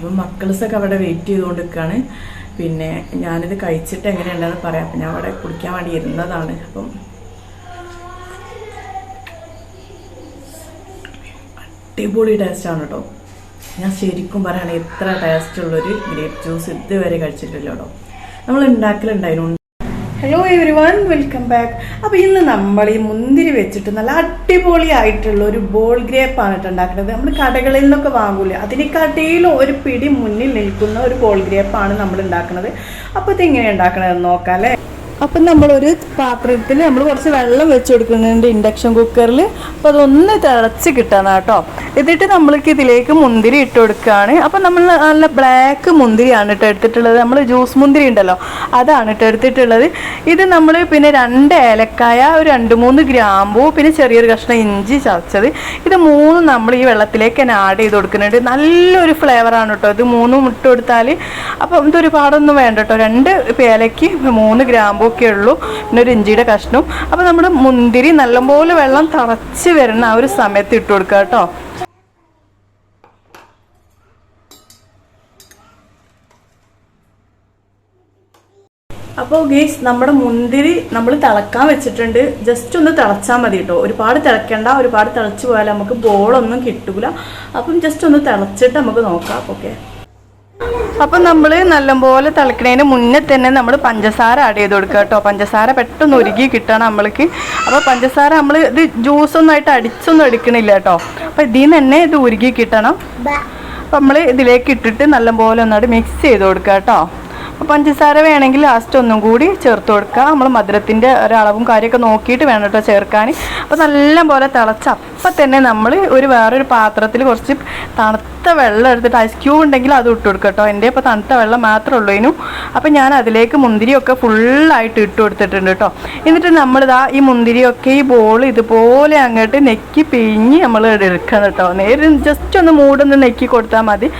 അപ്പം മക്കൾസൊക്കെ അവിടെ വെയിറ്റ് ചെയ്തുകൊണ്ട് നിൽക്കുകയാണ് പിന്നെ ഞാനിത് കഴിച്ചിട്ട് എങ്ങനെയുണ്ടെന്ന് പറയാം. അപ്പം ഞാൻ അവിടെ കുടിക്കാൻ വേണ്ടി ഇരുന്നതാണ്. അപ്പം അടിപൊളി ടേസ്റ്റാണ് കേട്ടോ ഞാൻ ശരിക്കും പറയുകയാണെങ്കിൽ എത്ര ടേസ്റ്റുള്ളൊരു ഗ്രേപ്പ് ജ്യൂസ് ഇതുവരെ കഴിച്ചിട്ടില്ല കേട്ടോ നമ്മൾ ഉണ്ടാക്കലുണ്ടായിരുന്നു. Hello everyone welcome back അപ്പോൾ ഇന്ന് നമ്മൾ ഈ മുന്തിരി വെച്ചിട്ട് നല്ല അടിപൊളിയായിട്ടുള്ള ഒരു ബോൾ ഗ്രേപ്പാണ് കേട്ടോ ഉണ്ടാക്കുന്നത്. നമ്മൾ കടകളിൽ നിന്നൊക്കെ വാങ്ങൂല? അതിനെക്കാട്ടിലും ഒരു പിടി മുന്നിൽ നിൽക്കുന്ന ഒരു ബോൾ ഗ്രേപ്പ് ആണ് നമ്മൾ ഉണ്ടാക്കുന്നത്. അപ്പോൾ ഇത് എങ്ങനെയാണ് ഉണ്ടാക്കണതെന്ന് നോക്കാം അല്ലേ? അപ്പം നമ്മളൊരു പാത്രത്തിൽ നമ്മൾ കുറച്ച് വെള്ളം വെച്ച് കൊടുക്കുന്നുണ്ട് ഇൻഡക്ഷൻ കുക്കറിൽ. അപ്പോൾ അതൊന്ന് തിളച്ച് കിട്ടണം കേട്ടോ. എന്നിട്ട് നമ്മൾക്ക് ഇതിലേക്ക് മുന്തിരി ഇട്ട് കൊടുക്കുകയാണ്. അപ്പം നമ്മൾ നല്ല ബ്ലാക്ക് മുന്തിരിയാണ് കേട്ടോ എടുത്തിട്ടുള്ളത്. നമ്മൾ ജ്യൂസ് മുന്തിരി ഉണ്ടല്ലോ അതാണ് കേട്ടോ എടുത്തിട്ടുള്ളത്. ഇത് നമ്മൾ പിന്നെ രണ്ട് ഏലക്കായ ഒരു രണ്ട് മൂന്ന് ഗ്രാമ്പൂ പിന്നെ ചെറിയൊരു കഷ്ണം ഇഞ്ചി ചതച്ചത്. ഇത് മൂന്ന് നമ്മൾ ഈ വെള്ളത്തിലേക്ക് തന്നെ ആഡ് ചെയ്ത് കൊടുക്കുന്നുണ്ട്. നല്ലൊരു ഫ്ലേവറാണ് കേട്ടോ. ഇത് മൂന്നും ഇട്ട് കൊടുത്താൽ അപ്പം ഇത് ഒരുപാടൊന്നും വേണ്ട കേട്ടോ. രണ്ട് ഏലയ്ക്ക് മൂന്ന് ഗ്രാമ്പൂ ഒക്കെ ഉള്ളൂ. പിന്നെ ഒരു ഇഞ്ചിയുടെ കഷ്ണം അപ്പോൾ നമ്മുടെ മുന്തിരി നല്ലപോലെ വെള്ളം തറച്ച് വരുന്ന ആ ഒരു സമയത്ത് ഇട്ട് കൊടുക്കുക കേട്ടോ. അപ്പോൾ ഗേസ് നമ്മുടെ മുന്തിരി നമ്മൾ തിളക്കാൻ വെച്ചിട്ടുണ്ട്. ജസ്റ്റ് ഒന്ന് തിളച്ചാൽ മതി കേട്ടോ. ഒരുപാട് തിളക്കേണ്ട. ഒരുപാട് തിളച്ച് പോയാൽ നമുക്ക് ബോളൊന്നും കിട്ടൂല. അപ്പം ജസ്റ്റ് ഒന്ന് തിളച്ചിട്ട് നമുക്ക് നോക്കാം. ഓക്കെ അപ്പം നമ്മൾ നല്ലപോലെ തിളക്കണതിന് മുന്നേ തന്നെ നമ്മൾ പഞ്ചസാര ആഡ് ചെയ്ത് കൊടുക്കുക കേട്ടോ. പഞ്ചസാര പെട്ടെന്ന് ഒരുക്കി കിട്ടണം നമ്മൾക്ക്. അപ്പോൾ പഞ്ചസാര നമ്മൾ ഇത് ജ്യൂസൊന്നും ആയിട്ട് അടിച്ചൊന്നും എടുക്കണില്ല കേട്ടോ. അപ്പോൾ ഇതിൽ നിന്ന് തന്നെ ഇത് ഉരുക്കി കിട്ടണം. അപ്പം നമ്മൾ ഇതിലേക്ക് ഇട്ടിട്ട് നല്ലപോലെ ഒന്നായിട്ട് മിക്സ് ചെയ്ത് കൊടുക്കുക കേട്ടോ. പഞ്ചസാര വേണമെങ്കിൽ ലാസ്റ്റ് ഒന്നും കൂടി ചേർത്ത് കൊടുക്കുക. നമ്മൾ മധുരത്തിന്റെ ഒരളവും കാര്യമൊക്കെ നോക്കിയിട്ട് വേണം കേട്ടോ ചേർക്കാൻ. അപ്പോൾ നല്ലപോലെ തിളച്ച അപ്പം തന്നെ നമ്മൾ ഒരു വേറൊരു പാത്രത്തിൽ കുറച്ച് തണുത്ത വെള്ളം എടുത്തിട്ട് ഐസ് ക്യൂബ് ഉണ്ടെങ്കിൽ അത് ഇട്ട് കൊടുക്കുക കേട്ടോ. എന്റെ ഇപ്പോൾ തണുത്ത വെള്ളം മാത്രമേ ഉള്ളൂ ഇതിനും അപ്പോൾ ഞാൻ അതിലേക്ക് മുന്തിരിയൊക്കെ ഫുള്ളായിട്ട് ഇട്ട് കൊടുത്തിട്ടുണ്ട് കേട്ടോ. എന്നിട്ട് നമ്മളിതാ ഈ മുന്തിരിയൊക്കെ ഈ ബോൾ ഇതുപോലെ അങ്ങോട്ട് നെക്കി പിഴിഞ്ഞ് നമ്മൾ എടുക്കണം കേട്ടോ. നേരെ ജസ്റ്റ് ഒന്ന് മൂടൊന്ന് നെക്കി കൊടുത്താൽ മതി.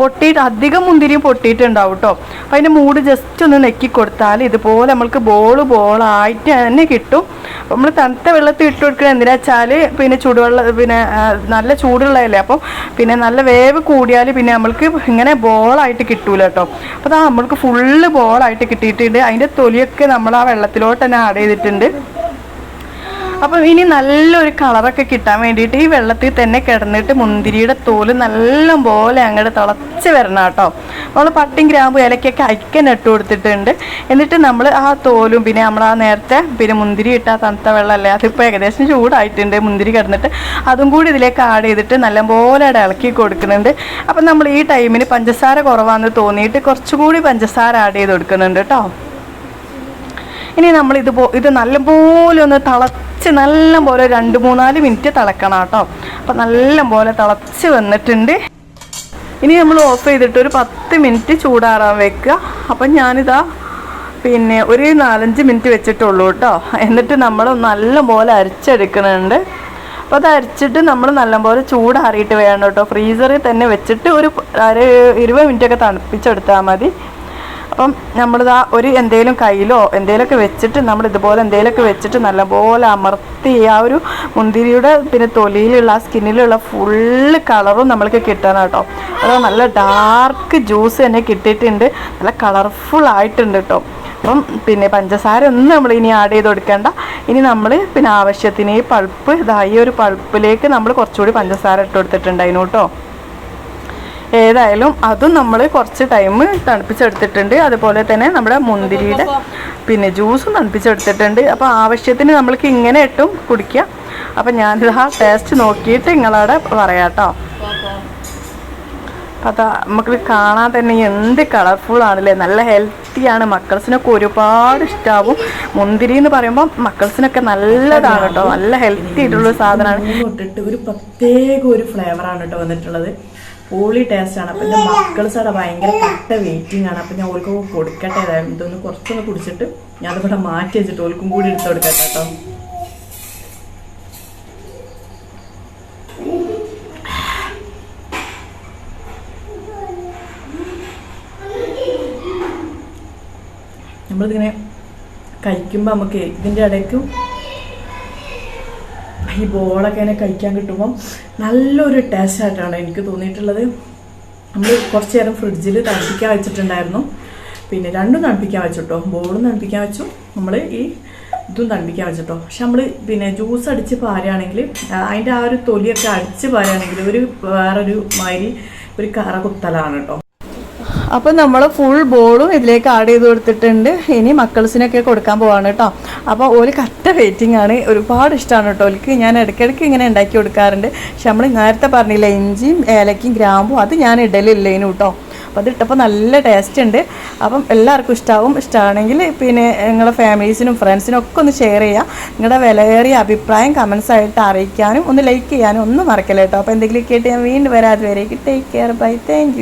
പൊട്ടിയിട്ട് അധികം മുന്തിരിയും പൊട്ടിയിട്ടുണ്ടാവും കേട്ടോ. അപ്പോൾ അതിന്റെ മൂട് ജസ്റ്റ് ഒന്ന് നെക്കി കൊടുത്താൽ ഇതുപോലെ നമ്മൾക്ക് ബോൾ ബോളായിട്ട് തന്നെ കിട്ടും. നമ്മൾ തണുത്ത വെള്ളത്തിൽ ഇട്ട് കൊടുക്കുന്നത് എന്തിനാ വെച്ചാൽ പിന്നെ ചൂടുവെള്ളം പിന്നെ നല്ല ചൂടുള്ളതല്ലേ? അപ്പം പിന്നെ നല്ല വേവ് കൂടിയാൽ പിന്നെ നമ്മൾക്ക് ഇങ്ങനെ ബോളായിട്ട് കിട്ടൂല കേട്ടോ. അപ്പോൾ അതാ നമ്മൾക്ക് ഫുള്ള് ബോളായിട്ട് കിട്ടിയിട്ടുണ്ട്. അതിന്റെ തൊലിയൊക്കെ നമ്മൾ ആ വെള്ളത്തിലോട്ട് തന്നെ ആഡ് ചെയ്തിട്ടുണ്ട്. അപ്പം ഇനി നല്ലൊരു കളറൊക്കെ കിട്ടാൻ വേണ്ടിയിട്ട് ഈ വെള്ളത്തിൽ തന്നെ കിടന്നിട്ട് മുന്തിരിയുടെ തോൽ നല്ല പോലെ അങ്ങോട്ട് തിളച്ച് വരണം കേട്ടോ. നമ്മൾ പട്ടിയും ഗ്രാമ്പു ഇലക്കൊക്കെ അയക്കൻ ഇട്ട് കൊടുത്തിട്ടുണ്ട്. എന്നിട്ട് നമ്മൾ ആ തോലും പിന്നെ നമ്മൾ ആ നേരത്തെ പിന്നെ മുന്തിരി ഇട്ട തണുത്ത വെള്ളമല്ലേ അതിപ്പോൾ ഏകദേശം ചൂടായിട്ടുണ്ട്. മുന്തിരി കിടന്നിട്ട് അതും കൂടി ഇതിലേക്ക് ആഡ് ചെയ്തിട്ട് നല്ലപോലെ അവിടെ ഇളക്കി കൊടുക്കുന്നുണ്ട്. അപ്പം നമ്മൾ ഈ ടൈമിന് പഞ്ചസാര കുറവാണെന്ന് തോന്നിയിട്ട് കുറച്ചുകൂടി പഞ്ചസാര ആഡ് ചെയ്ത് കൊടുക്കുന്നുണ്ട് കേട്ടോ. ഇനി നമ്മൾ ഇത് ഇത് നല്ലപോലെ ഒന്ന് തിളച്ച് നല്ലപോലെ രണ്ട് മൂന്നാൽ മിനിറ്റ് തിളക്കണം കേട്ടോ. അപ്പം നല്ലപോലെ തിളച്ച് വന്നിട്ടുണ്ട്. ഇനി നമ്മൾ ഓഫ് ചെയ്തിട്ട് ഒരു പത്ത് മിനിറ്റ് ചൂടാറാൻ വെക്കുക. അപ്പം ഞാനിതാ പിന്നെ ഒരു നാലഞ്ച് മിനിറ്റ് വെച്ചിട്ടുള്ളൂ കേട്ടോ. എന്നിട്ട് നമ്മൾ നല്ലപോലെ അരച്ചെടുക്കുന്നുണ്ട്. അപ്പോൾ അത് അരച്ചിട്ട് നമ്മൾ നല്ലപോലെ ചൂടാറിയിട്ട് വേണം കേട്ടോ. ഫ്രീസറിൽ തന്നെ വെച്ചിട്ട് ഒരു അര ഇരുപത് മിനിറ്റൊക്കെ തണുപ്പിച്ചെടുത്താൽ മതി. അപ്പം നമ്മളിതാ ഒരു എന്തേലും കയ്യിലോ എന്തേലൊക്കെ വെച്ചിട്ട് നമ്മൾ ഇതുപോലെ എന്തേലൊക്കെ വെച്ചിട്ട് നല്ലപോലെ അമർത്തി ആ ഒരു മുന്തിരിയുടെ പിന്നെ തൊലിയിലുള്ള ആ സ്കിന്നിലുള്ള ഫുള്ള് കളറും നമ്മൾക്ക് കിട്ടണം കേട്ടോ. അത് നല്ല ഡാർക്ക് ജ്യൂസ് തന്നെ കിട്ടിയിട്ടുണ്ട്. നല്ല കളർഫുൾ ആയിട്ടുണ്ട് കേട്ടോ. അപ്പം പിന്നെ പഞ്ചസാര ഒന്നും നമ്മൾ ഇനി ആഡ് ചെയ്ത് കൊടുക്കേണ്ട. ഇനി നമ്മൾ പിന്നെ ആവശ്യത്തിന് ഈ പൾപ്പ് ഇതായി ഒരു പൾപ്പിലേക്ക് നമ്മൾ കുറച്ചുകൂടി പഞ്ചസാര ഇട്ട് കൊടുത്തിട്ടുണ്ടായിരുന്നു കേട്ടോ ഏതായാലും അതും നമ്മൾ കുറച്ച് ടൈം തണുപ്പിച്ചെടുത്തിട്ടുണ്ട്. അതുപോലെ തന്നെ നമ്മുടെ മുന്തിരിയുടെ പിന്നെ ജ്യൂസും തണുപ്പിച്ചെടുത്തിട്ടുണ്ട്. അപ്പോൾ ആവശ്യത്തിന് നമ്മൾക്ക് ഇങ്ങനെ ഇട്ടും കുടിക്കുക അപ്പം ഞാനിത് ആ ടേസ്റ്റ് നോക്കിയിട്ട് നിങ്ങളവിടെ പറയാം കേട്ടോ അതാ നമുക്ക് കാണാൻ തന്നെ എന്ത് കളർഫുൾ ആണല്ലേ. നല്ല ഹെൽത്തിയാണ് മക്കൾസിനൊക്കെ ഒരുപാട് ഇഷ്ടാവും. മുന്തിരി എന്ന് പറയുമ്പോൾ മക്കൾസിനൊക്കെ നല്ലതാണ് കേട്ടോ. നല്ല ഹെൽത്തി ആയിട്ടുള്ള സാധനമാണ്. തൊട്ടിട്ട് ഒരു പ്രത്യേക ഒരു ഫ്ലേവറാണ് കേട്ടോ വന്നിട്ടുള്ളത്. പോളി ടേസ്റ്റ് ആണ്. അപ്പൊ എന്റെ മക്കൾ അവിടെ ഭയങ്കര കട്ട വെയിറ്റിംഗ് ആണ്. അപ്പൊ ഞാൻ ഓൾക്ക് കൊടുക്കട്ടെ ഇതൊന്ന് കുറച്ചൊന്ന് കുടിച്ചിട്ട് ഞാൻ അതിവിടെ മാറ്റി വെച്ചിട്ട് ഓൾക്കും കൂടി എടുത്ത് കൊടുക്കട്ടെ കേട്ടോ. നമ്മളിതിങ്ങനെ കഴിക്കുമ്പോൾ നമുക്ക് ഇതിന്റെ ഇടയ്ക്കും ഈ ബോളൊക്കെ ഇങ്ങനെ കഴിക്കാൻ കിട്ടുമ്പം നല്ലൊരു ടേസ്റ്റ് ആയിട്ടാണ് എനിക്ക് തോന്നിയിട്ടുള്ളത്. നമ്മൾ കുറച്ച് നേരം ഫ്രിഡ്ജിൽ തണുപ്പിക്കാൻ വെച്ചിട്ടുണ്ടായിരുന്നു. പിന്നെ രണ്ടും തണുപ്പിക്കാൻ വെച്ചിട്ടോ ബോളും തണുപ്പിക്കാൻ വെച്ചു. നമ്മൾ ഈ ഇതും തണുപ്പിക്കാൻ വെച്ചിട്ടോ പക്ഷെ നമ്മൾ പിന്നെ ജ്യൂസ് അടിച്ച് പാരുകയാണെങ്കിൽ അതിന്റെ ആ ഒരു തൊലിയൊക്കെ അടിച്ച് പാരുകയാണെങ്കിൽ ഒരു വേറൊരു മാതിരി ഒരു കറ കുത്തലാണ് കേട്ടോ അപ്പോൾ നമ്മൾ ഫുൾ ബോളും ഇതിലേക്ക് ആഡ് ചെയ്ത് കൊടുത്തിട്ടുണ്ട്. ഇനി മക്കൾസിനൊക്കെ കൊടുക്കാൻ പോവാണ് കേട്ടോ അപ്പോൾ ഒരു കട്ട വെയിറ്റിംഗ് ആണ്. ഒരുപാട് ഇഷ്ടമാണ് കേട്ടോ ഓൽക്ക്. ഞാൻ ഇടയ്ക്കിടയ്ക്ക് ഇങ്ങനെ ഉണ്ടാക്കി കൊടുക്കാറുണ്ട്. പക്ഷെ നമ്മൾ നേരത്തെ പറഞ്ഞില്ല ഇഞ്ചിയും ഏലക്കയും ഗ്രാമ്പും അത് ഞാൻ ഇടലില്ലേനു കേട്ടോ അപ്പോൾ അതിട്ടപ്പോൾ നല്ല ടേസ്റ്റ് ഉണ്ട്. അപ്പം എല്ലാവർക്കും ഇഷ്ടമാവും ഇഷ്ടമാണെങ്കിൽ പിന്നെ നിങ്ങളുടെ ഫാമിലീസിനും ഫ്രണ്ട്സിനും ഒക്കെ ഒന്ന് ഷെയർ ചെയ്യുക നിങ്ങളുടെ വിലയേറിയ അഭിപ്രായം കമൻസ് ആയിട്ട് അറിയിക്കാനും ഒന്ന് ലൈക്ക് ചെയ്യാനും ഒന്നും മറക്കല്ലേട്ടോ അപ്പോൾ എന്തെങ്കിലും കേട്ട് ഞാൻ വീണ്ടും വരാതെ വരേക്ക് ടേക്ക് കെയർ ബൈ താങ്ക്